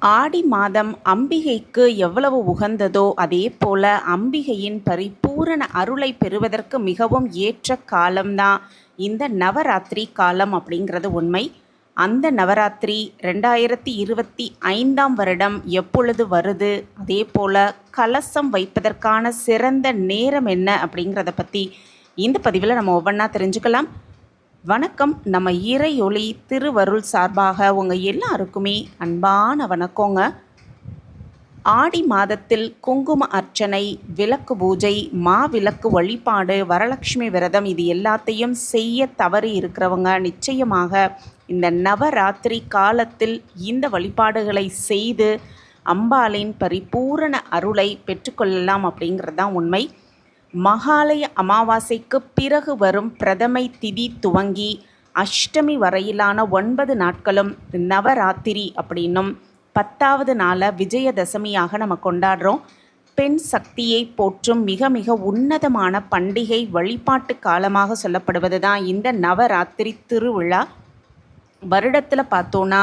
ஆடி மாதம் அம்பிகைக்கு எவ்வளவு உகந்ததோ அதே போல அம்பிகையின் பரிபூரண அருளை பெறுவதற்கு மிகவும் ஏற்ற காலம்தான். இந்த நவராத்திரி காலம் அப்படிங்கிறது உண்மை. அந்த நவராத்திரி ரெண்டாயிரத்தி இருபத்தி ஐந்தாம் வருடம் எப்பொழுது வருது? அதே போல கலசம் வைப்பதற்கான சிறந்த நேரம் என்ன அப்படிங்கிறத பற்றி இந்த பதிவில் நம்ம ஒவ்வொன்றா தெரிஞ்சுக்கலாம். வணக்கம். நம்ம இறையொளி திருவருள் சார்பாக உங்கள் எல்லாருக்குமே அன்பான வணக்கங்க. ஆடி மாதத்தில் குங்கும அர்ச்சனை விளக்கு பூஜை மா விளக்கு வழிபாடு வரலட்சுமி விரதம் இது எல்லாத்தையும் செய்ய தவறி இருக்கிறவங்க நிச்சயமாக இந்த நவராத்திரி காலத்தில் இந்த வழிபாடுகளை செய்து அம்பாளின் பரிபூரண அருளை பெற்றுக்கொள்ளலாம் அப்படிங்கிறது தான் உண்மை. மகாலய அமாவாசைக்கு பிறகு வரும் பிரதமை திதி துவங்கி அஷ்டமி வரையிலான ஒன்பது நாட்களும் நவராத்திரி அப்படின்னும் பத்தாவது நாளை விஜயதசமியாக நம்ம கொண்டாடுறோம். பெண் சக்தியை போற்றும் மிக மிக உன்னதமான பண்டிகை வழிபாட்டு காலமாக சொல்லப்படுவது தான் இந்த நவராத்திரி திருவிழா. வருடத்தில் பார்த்தோன்னா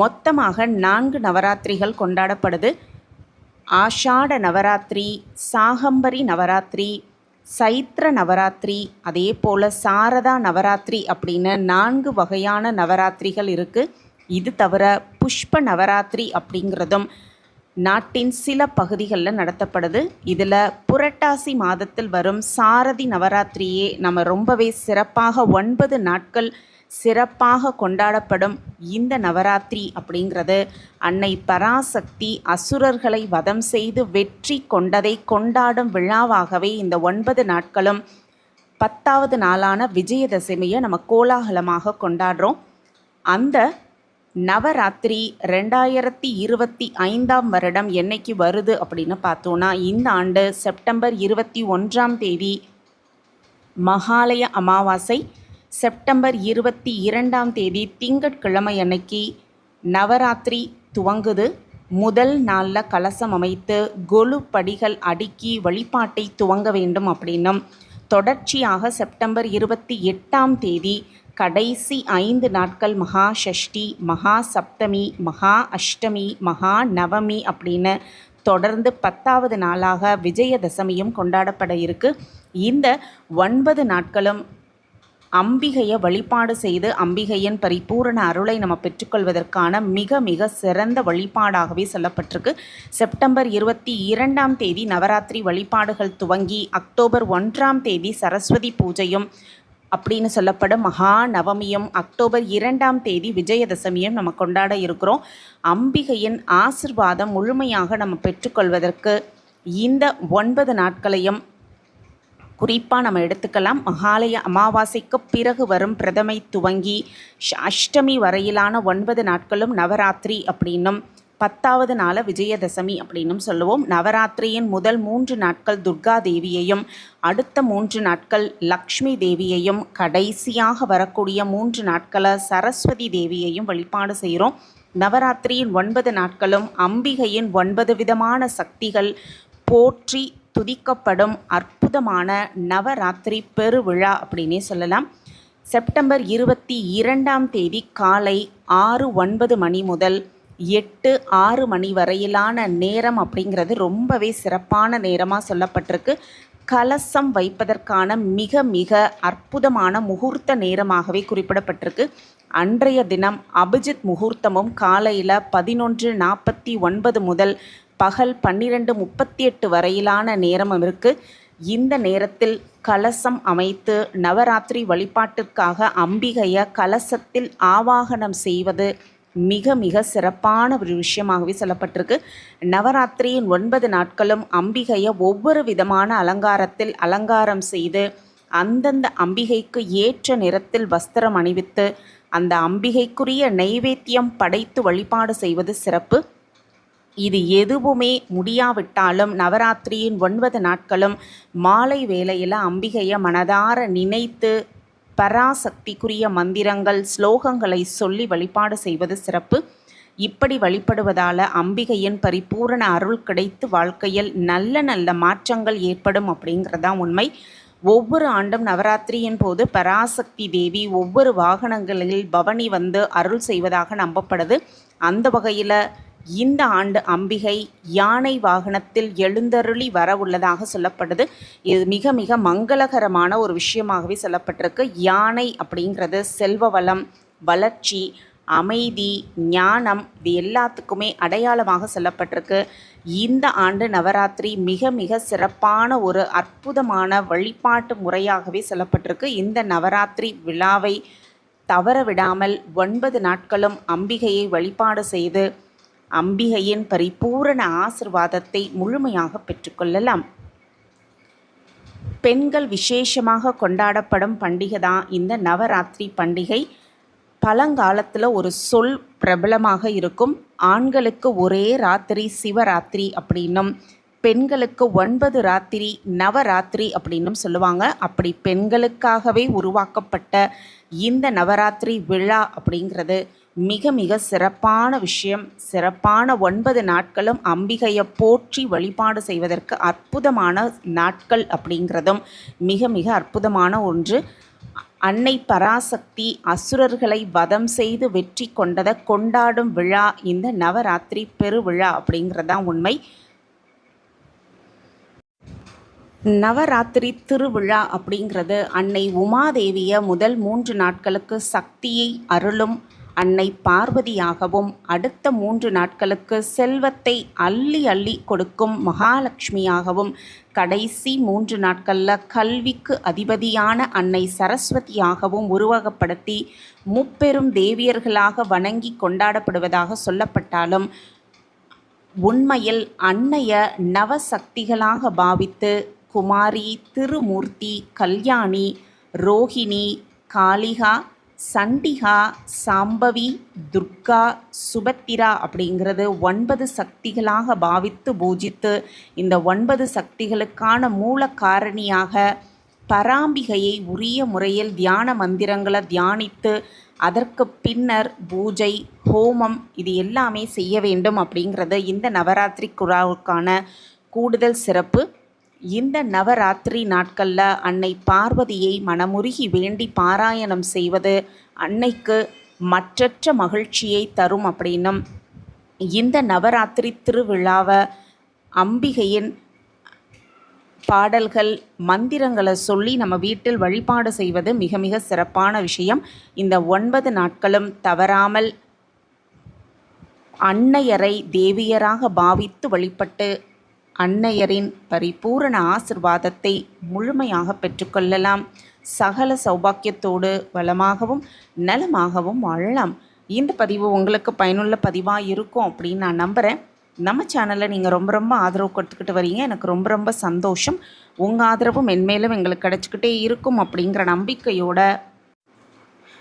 மொத்தமாக நான்கு நவராத்திரிகள் கொண்டாடப்படுது. ஆஷாட நவராத்திரி சாகம்பரி நவராத்திரி சைத்ர நவராத்திரி அதே போல் சாரதா நவராத்திரி அப்படின்னு நான்கு வகையான நவராத்திரிகள் இருக்குது இது தவிர புஷ்ப நவராத்திரி அப்படிங்கிறதும் நாட்டின் சில பகுதிகளில் நடத்தப்படுது. இதில் புரட்டாசி மாதத்தில் வரும் சாரதி நவராத்திரியே நம்ம ரொம்பவே சிறப்பாக ஒன்பது நாட்கள் சிறப்பாக கொண்டாடப்படும் இந்த நவராத்திரி அப்படிங்கிறது அன்னை பராசக்தி அசுரர்களை வதம் செய்து வெற்றி கொண்டதை கொண்டாடும் விழாவாகவே இந்த ஒன்பது நாட்களும் பத்தாவது நாளான விஜயதசமியை நம்ம கோலாகலமாக கொண்டாடுறோம். அந்த நவராத்திரி ரெண்டாயிரத்தி இருபத்தி ஐந்தாம் வருடம் என்னைக்கு வருது அப்படின்னு பார்த்தோன்னா இந்த ஆண்டு செப்டம்பர் இருபத்தி ஒன்றாம் தேதி மகாலய அமாவாசை செப்டம்பர் இருபத்தி இரண்டாம் தேதி திங்கட்கிழமை அன்னைக்கு நவராத்திரி துவங்குது. முதல் நாளில் கலசம் அமைத்து கொலு படிகள் அடுக்கி வழிபாட்டை துவங்க வேண்டும் அப்படின்னும். தொடர்ச்சியாக செப்டம்பர் இருபத்தி எட்டாம் தேதி கடைசி ஐந்து நாட்கள் மகா ஷஷ்டி மகா சப்தமி மகா அஷ்டமி மகா நவமி அப்படின்னு தொடர்ந்து பத்தாவது நாளாக விஜயதசமியும் கொண்டாடப்பட இருக்கு. இந்த ஒன்பது நாட்களும் அம்பிகையை வழிபாடு செய்து அம்பிகையின் பரிபூரண அருளை நம்ம பெற்றுக்கொள்வதற்கான மிக மிக சிறந்த வழிபாடாகவே சொல்லப்பட்டிருக்கு. செப்டம்பர் இருபத்தி இரண்டாம் தேதி நவராத்திரி வழிபாடுகள் துவங்கி அக்டோபர் ஒன்றாம் தேதி சரஸ்வதி பூஜையும் அப்படின்னு சொல்லப்படும் மகா நவமியும் அக்டோபர் இரண்டாம் தேதி விஜயதசமியும் நம்ம கொண்டாட இருக்கிறோம். அம்பிகையின் ஆசிர்வாதம் முழுமையாக நம்ம பெற்றுக்கொள்வதற்கு இந்த ஒன்பது நாட்களையும் குறிப்பாக நம்ம எடுத்துக்கலாம். மகாலய அமாவாசைக்கு பிறகு வரும் பிரதமை துவங்கி அஷ்டமி வரையிலான ஒன்பது நாட்களும் நவராத்திரி அப்படின்னும் பத்தாவது நாள விஜயதசமி அப்படின்னும் சொல்லுவோம். நவராத்திரியின் முதல் மூன்று நாட்கள் துர்கா தேவியையும் அடுத்த மூன்று நாட்கள் லக்ஷ்மி தேவியையும் கடைசியாக வரக்கூடிய மூன்று நாட்களை சரஸ்வதி தேவியையும் வழிபாடு செய்கிறோம் நவராத்திரியின் ஒன்பது நாட்களும் அம்பிகையின் ஒன்பது விதமான சக்திகள் போற்றி துதிக்கப்படும் அற்புதமான நவராத்திரி பெருவிழா அப்படின்னே சொல்லலாம். செப்டம்பர் இருபத்தி இரண்டாம் தேதி காலை ஆறு ஒன்பது மணி முதல் எட்டு ஆறு மணி வரையிலான நேரம் அப்படிங்கிறது ரொம்பவே சிறப்பான நேரமாக சொல்லப்பட்டிருக்கு. கலசம் வைப்பதற்கான மிக மிக அற்புதமான முகூர்த்த நேரமாகவே குறிப்பிடப்பட்டிருக்கு. அன்றைய தினம் அபிஜித் முகூர்த்தமும் காலையில் பதினொன்று நாற்பத்தி ஒன்பது முதல் பகல் பன்னிரெண்டு முப்பத்தி எட்டு வரையிலான நேரமும் இருக்குது இந்த நேரத்தில் கலசம் அமைத்து நவராத்திரி வழிபாட்டிற்காக அம்பிகையை கலசத்தில் ஆவாகனம் செய்வது மிக மிக சிறப்பான ஒரு விஷயமாகவே சொல்லப்பட்டிருக்கு. நவராத்திரியின் ஒன்பது நாட்களும் அம்பிகையை ஒவ்வொரு விதமான அலங்காரத்தில் அலங்காரம் செய்து அந்தந்த அம்பிகைக்கு ஏற்ற நிறத்தில் வஸ்திரம் அணிவித்து அந்த அம்பிகைக்குரிய நைவேத்தியம் படைத்து வழிபாடு செய்வது சிறப்பு. இது எதுவுமே முடியாவிட்டாலும் நவராத்திரியின் ஒன்பது நாட்களும் மாலை வேளையில் அம்பிகையை மனதார நினைத்து பராசக்திக்குரிய மந்திரங்கள் ஸ்லோகங்களை சொல்லி வழிபாடு செய்வது சிறப்பு. இப்படி வழிபடுவதால் அம்பிகையின் பரிபூரண அருள் கிடைத்து வாழ்க்கையில் நல்ல நல்ல மாற்றங்கள் ஏற்படும் அப்படிங்கிறதான் உண்மை. ஒவ்வொரு ஆண்டும் நவராத்திரியின் போது பராசக்தி தேவி ஒவ்வொரு வாகனங்களில் பவனி வந்து அருள் செய்வதாக நம்பப்படுது. அந்த வகையில் இந்த ஆண்டு அம்பிகை யானை வாகனத்தில் எழுந்தருளி வரவுள்ளதாக சொல்லப்படுது. இது மிக மிக மங்களகரமான ஒரு விஷயமாகவே சொல்லப்பட்டிருக்கு. யானை அப்படிங்கிறது செல்வ வளம் வளர்ச்சி அமைதி ஞானம் இது எல்லாத்துக்குமே அடையாளமாக சொல்லப்பட்டிருக்கு. இந்த ஆண்டு நவராத்திரி மிக மிக சிறப்பான ஒரு அற்புதமான வழிபாட்டு முறையாகவே சொல்லப்பட்டிருக்கு. இந்த நவராத்திரி விழாவை தவற விடாமல் ஒன்பது நாட்களும் அம்பிகையை வழிபாடு செய்து அம்பிகையின் பரிபூரண ஆசிர்வாதத்தை முழுமையாக பெற்றுக்கொள்ளலாம். பெண்கள் விசேஷமாக கொண்டாடப்படும் பண்டிகை தான் இந்த நவராத்திரி பண்டிகை. பழங்காலத்தில் ஒரு சொல் பிரபலமாக இருக்கும். ஆண்களுக்கு ஒரே ராத்திரி சிவராத்திரி அப்படின்னும் பெண்களுக்கு ஒன்பது ராத்திரி நவராத்திரி அப்படின்னும் சொல்லுவாங்க. அப்படி பெண்களுக்காகவே உருவாக்கப்பட்ட இந்த நவராத்திரி விழா அப்படிங்கிறது மிக மிக சிறப்பான விஷயம். சிறப்பான ஒன்பது நாட்களும் அம்பிகையை போற்றி வழிபாடு செய்வதற்கு அற்புதமான நாட்கள் அப்படிங்கிறதும் மிக மிக அற்புதமான ஒன்று. அன்னை பராசக்தி அசுரர்களை வதம் செய்து வெற்றி கொண்டதை கொண்டாடும் விழா இந்த நவராத்திரி பெருவிழா அப்படிங்கிறதான் உண்மை. நவராத்திரி திருவிழா அப்படிங்கிறது அன்னை உமாதேவியை முதல் மூன்று நாட்களுக்கு சக்தியை அருளும் அன்னை பார்வதியாகவும் அடுத்த மூன்று நாட்களுக்கு செல்வத்தை அள்ளி அள்ளி கொடுக்கும் மகாலட்சுமியாகவும் கடைசி மூன்று நாட்களில் கல்விக்கு அதிபதியான அன்னை சரஸ்வதியாகவும் உருவகப்படுத்தி முப்பெரும் தேவியர்களாக வணங்கி கொண்டாடப்படுவதாக சொல்லப்பட்டாலும் உண்மையில் அன்னைய நவசக்திகளாக பாவித்து குமாரி திருமூர்த்தி கல்யாணி ரோஹிணி காளிகா சண்டிகா சாம்பவி துர்கா சுபத்திரா அப்படிங்கிறது ஒன்பது சக்திகளாக பாவித்து பூஜித்து இந்த ஒன்பது சக்திகளுக்கான மூல காரணியாக பராம்பிகையை உரிய முறையில் தியான மந்திரங்களை தியானித்து அதற்கு பின்னர் பூஜை ஹோமம் இது எல்லாமே செய்ய வேண்டும் அப்படிங்கிறது இந்த நவராத்திரி குழாவுக்கான கூடுதல் சிறப்பு. இந்த நவராத்திரி நாட்களில் அன்னை பார்வதியை மனமுருகி வேண்டி பாராயணம் செய்வது அன்னைக்கு மற்றற்ற மகிழ்ச்சியை தரும் அப்படின்னும். இந்த நவராத்திரி திருவிழாவை அம்பிகையின் பாடல்கள் மந்திரங்களை சொல்லி நம்ம வீட்டில் வழிபாடு செய்வது மிக மிக சிறப்பான விஷயம். இந்த ஒன்பது நாட்களும் தவறாமல் அன்னையரை தேவியராக பாவித்து வழிபட்டு அன்னையரின் பரிபூரண ஆசிர்வாதத்தை முழுமையாக பெற்றுக்கொள்ளலாம். சகல சௌபாக்கியத்தோடு வளமாகவும் நலமாகவும் வாழலாம். இந்த பதிவு உங்களுக்கு பயனுள்ள பதிவாக இருக்கும் அப்படின்னு நான் நம்புகிறேன் நம்ம சேனலை நீங்கள் ரொம்ப ரொம்ப ஆதரவு கொடுத்துக்கிட்டு வரீங்க. எனக்கு ரொம்ப ரொம்ப சந்தோஷம். உங்கள் ஆதரவும் மென்மேலும் எங்களுக்கு கிடச்சிக்கிட்டே இருக்கும் அப்படிங்கிற நம்பிக்கையோட